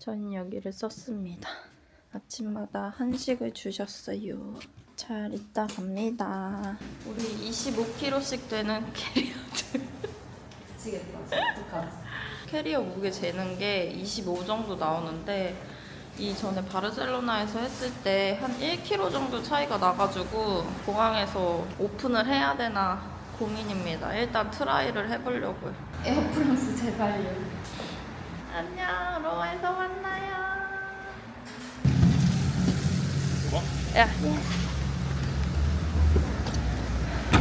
전 여기를 썼습니다. 아침마다 한식을 주셨어요. 잘 있다 갑니다. 우리 25kg씩 되는 캐리어들. 캐리어 무게 재는 게 25 정도 나오는데 이전에 바르셀로나에서 했을 때 한 1kg 정도 차이가 나가지고 공항에서 오픈을 해야 되나 고민입니다. 일단 트라이를 해보려고요. 에어프랑스 제발요. 안녕, 로마에서 만나요. 야,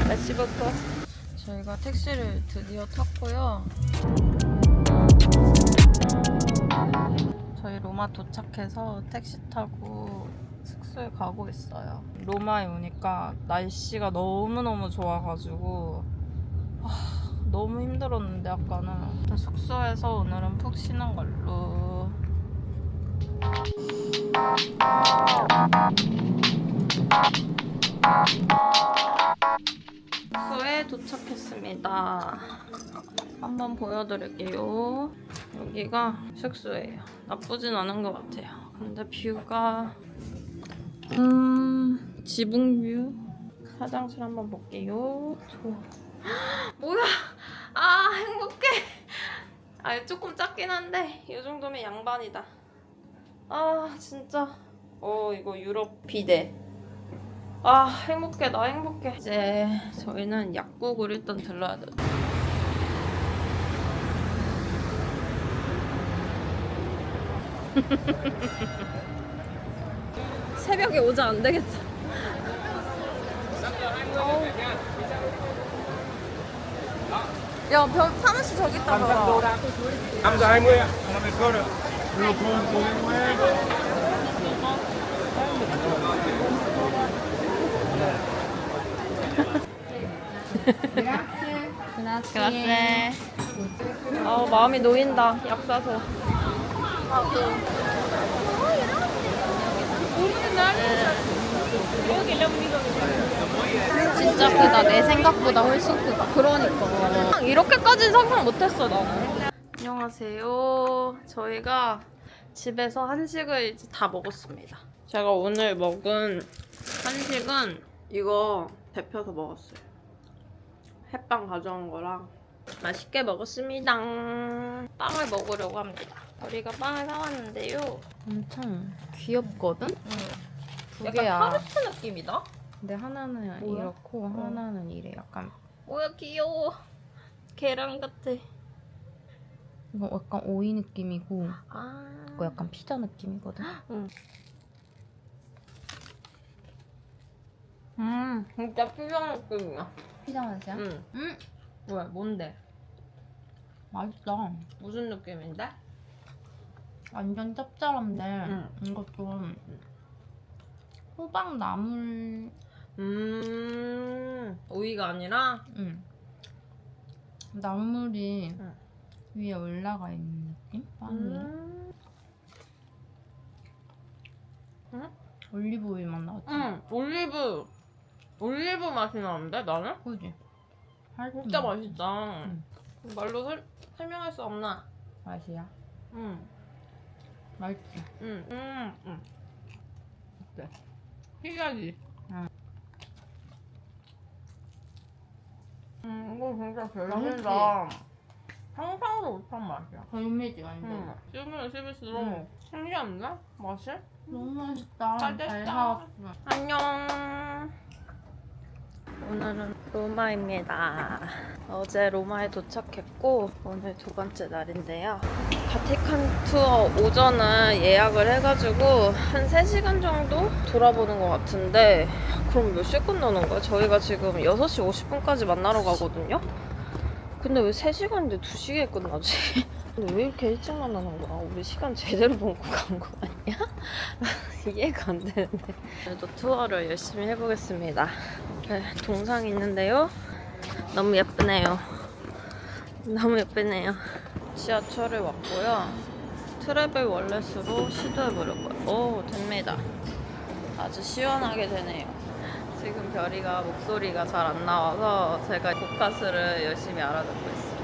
메시부터. 저희가 택시를 드디어 탔고요. 저희 로마 도착해서 택시 타고 숙소에 가고 있어요. 로마에 오니까 날씨가 너무너무 좋아가지고 아, 너무 힘들었는데 아까는 숙소에서 오늘은 푹 쉬는 걸로. 숙소에 도착했습니다. 한번 보여드릴게요. 여기가 숙소예요. 나쁘진 않은 것 같아요. 근데 뷰가 음 지붕 뷰. 화장실 한번 볼게요. 좋아. 뭐야? 아 행복해. 아 조금 작긴 한데 이 정도면 양반이다. 아 진짜. 어 이거 유럽 비대. 아 행복해 나 행복해. 이제 저희는 약국을 일단 들러야 돼. 새벽에 오자 안 되겠다. 야, 별 파마씨 저기 있다 봐. 520 ạ, nó mới cơ được. Được, cô, cô em 그라세. 아, 마음이 놓인다. 약 사서. 진짜 크다. 내 생각보다 훨씬 크다. 그러니까. 이렇게까지 상상 못했어, 나는. 안녕하세요. 저희가 집에서 한식을 이제 다 먹었습니다. 제가 오늘 먹은 한식은 이거 데펴서 먹었어요. 햇빵 가져온 거랑 맛있게 먹었습니다. 빵을 먹으려고 합니다. 우리가 빵을 사왔는데요. 엄청 귀엽거든? 두 약간 개야. 타르트 느낌이다. 근데 하나는 뭐야? 이렇고 하나는 이래. 약간 뭐야 귀여워. 계란 같아. 이거 약간 오이 느낌이고 아. 이거 약간 피자 느낌이거든. 음, 진짜 피자 느낌이야. 피자 맛이야? 응. 음, 왜? 뭔데? 맛있다. 무슨 느낌인데? 완전 짭짤한데 응. 이거 좀 호박 나물 음, 오이가 아니라 응. 나물이 응. 위에 올라가 있는 느낌? 빵 위에. 음. 올리브 오일 맛 나지? 응, 올리브 올리브 맛이 나는데 나는? 그지? 진짜 맛- 맛있다. 응. 말로 설, 설명할 수 없나? 맛이야. 응, 맛있지? 응, 응, 응. 어때? 희야지. 응. 음, 이거 진짜? 별미다. 상상도 못한 맛이야. 별미지 완전. 응. 씹으면 씹을수록 응. 신기한데? 맛이? 너무 맛있다. 잘잘 됐다. 안녕. 오늘은 로마입니다. 어제 로마에 도착했고 오늘 두 번째 날인데요. 바티칸 투어 오전은 예약을 해가지고 한 3시간 정도 돌아보는 것 같은데 그럼 몇 시에 끝나는 거야? 저희가 지금 6시 50분까지 만나러 가거든요? 근데 왜 3시간인데 2시에 끝나지? 근데 왜 이렇게 일찍 만나는 거야? 우리 시간 제대로 보고 간 거 아니야? 이해가 안 되는데. 그래도 투어를 열심히 해보겠습니다. 네, 동상이 있는데요. 너무 예쁘네요. 너무 예쁘네요. 지하철에 왔고요. 트래블 월렛으로 시도해보려고요. 오, 됩니다. 아주 시원하게 되네요. 지금 별이가 목소리가 잘 안 나와서 제가 포카스를 열심히 알아듣고 있습니다.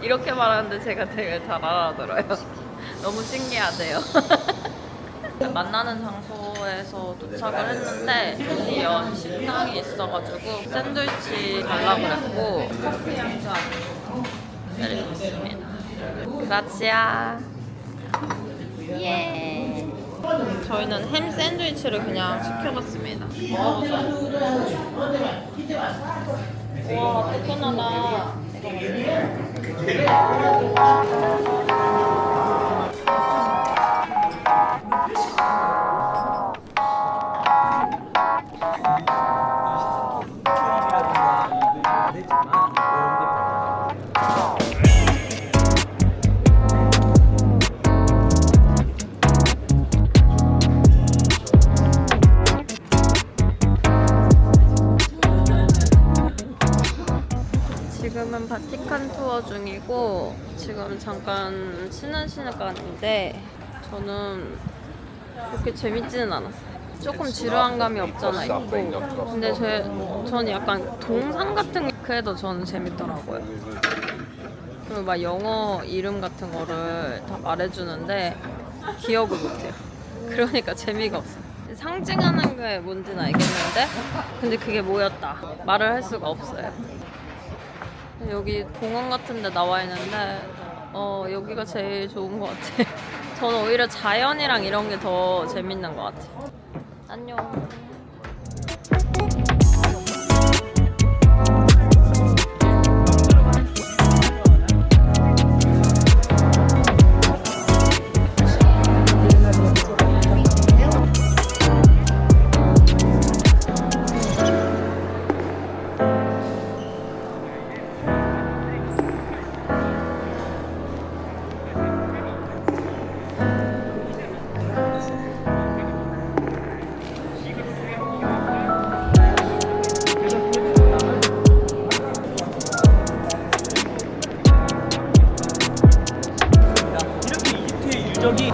이렇게 말하는데 제가 되게 잘 알아들어요. 너무 신기하대요. 만나는 장소에서 도착을 했는데 여기 연 식당이 있어가지고 샌드위치 달라고 그랬고 커피 한잔 내리겠습니다. 그라치아. 예. 저희는 햄 샌드위치를 그냥 시켜봤습니다. 와, 뜨끈하다. 지 바티칸 투어 중이고 지금 잠깐 쉬는 시간인데 저는 그렇게 재밌지는 않았어요. 조금 지루한 감이 없잖아 있고 근데 제, 저는 약간 동상 같은 게 그래도 저는 재밌더라고요. 그리고 막 영어 이름 같은 거를 다 말해주는데 기억을 못해요. 그러니까 재미가 없어요. 상징하는 게 뭔지는 알겠는데 근데 그게 뭐였다 말을 할 수가 없어요. 여기 공원 같은 데 나와 있는데 어 여기가 제일 좋은 것 같아. 저는 오히려 자연이랑 이런 게 더 재밌는 것 같아. 안녕. 이집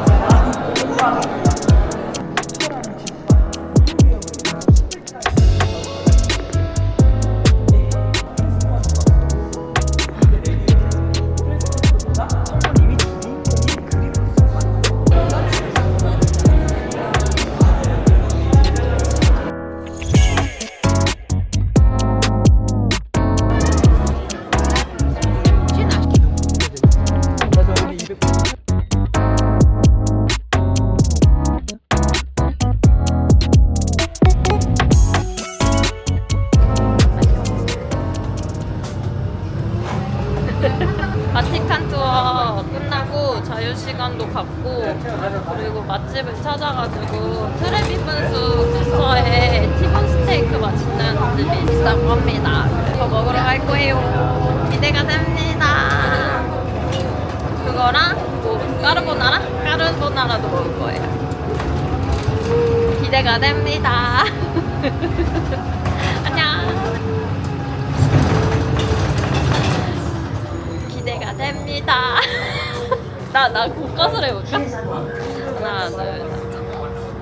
자유 시간도 갖고 그리고 맛집을 찾아가지고 트레비 분수 근처에 티본 스테이크 맛있는 집이 있다고 합니다. 그래서 먹으러 갈 거예요. 기대가 됩니다. 그거랑 뭐 까르보나라? 까르보나라도 먹을 거예요. 기대가 됩니다. 안녕. 기대가 됩니다. 나, 나 고가을 해볼까? 하나, 둘, 셋.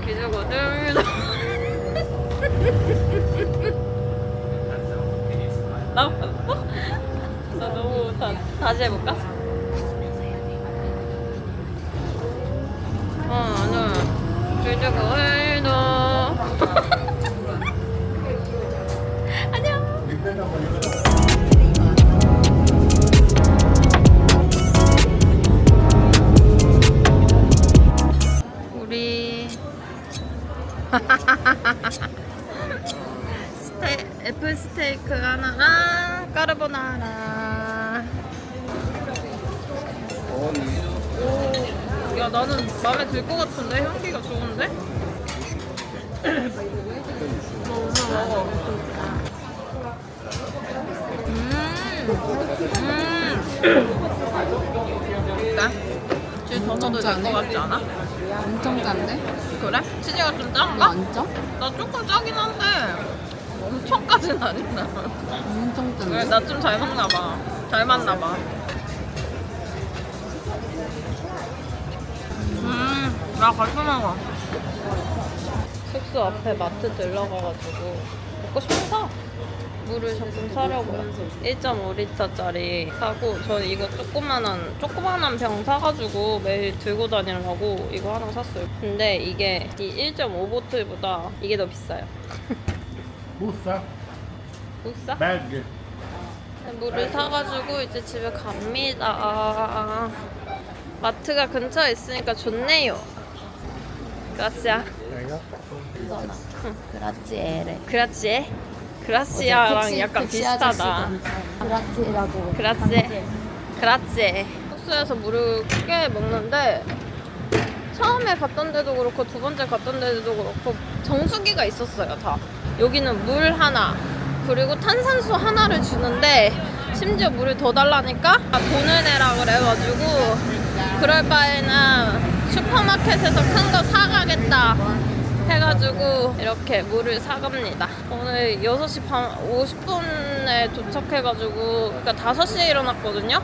기주고 둘, 나 너무 다, 다시 해볼까? 하나, 기주고 애플 스테이크 하나랑 까르보나라. 오, 야 나는 마음에 들 것 같은데 향기가 좋은데? 너 오늘 먹어. 음, 음. 어때? 지금 더 넣어도 될 것 같지 않아? 엄청 짠데? 그래? 치즈가 좀 짠가? 안 짜? 나 조금 짜긴 한데 엄청까지는 아니다. 엄청 짠데? 나좀 잘 먹나 봐. 잘 맞나 봐. 음, 나 같이 먹어. 숙소 앞에 마트 들러가가지고 먹고 사. 물을 조금 사려고요. 1.5리터짜리 사고 저 이거 조그만한 조그만한 병 사가지고 매일 들고 다니려고 이거 하나 샀어요. 근데 이게 이 1.5보틀보다 이게 더 비싸요. Busta, 못 사? bag. 물을 사가지고 이제 집에 갑니다. 마트가 근처에 있으니까 좋네요. 그라시아. 그라지에레. 그라치에? 그라시아랑 약간 비슷하다. 그라지라고. 그라치에. 그라치에. 숙소에서 물을 꽤 먹는데 처음에 갔던 데도 그렇고 두 번째 갔던 데도 그렇고 정수기가 있었어요 다. 여기는 물 하나 그리고 탄산수 하나를 주는데 심지어 물을 더 달라니까 아, 돈을 내라 그래가지고 그럴 바에는 슈퍼마켓에서 큰 거 사가겠다 해가지고 이렇게 물을 사갑니다. 오늘 6시 반 50분에 도착해가지고 그러니까 5시에 일어났거든요.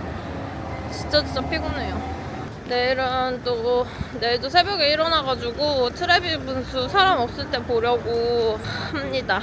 진짜 진짜 피곤해요. 내일은 또 내일도 새벽에 일어나가지고 트래비 분수 사람 없을 때 보려고 합니다.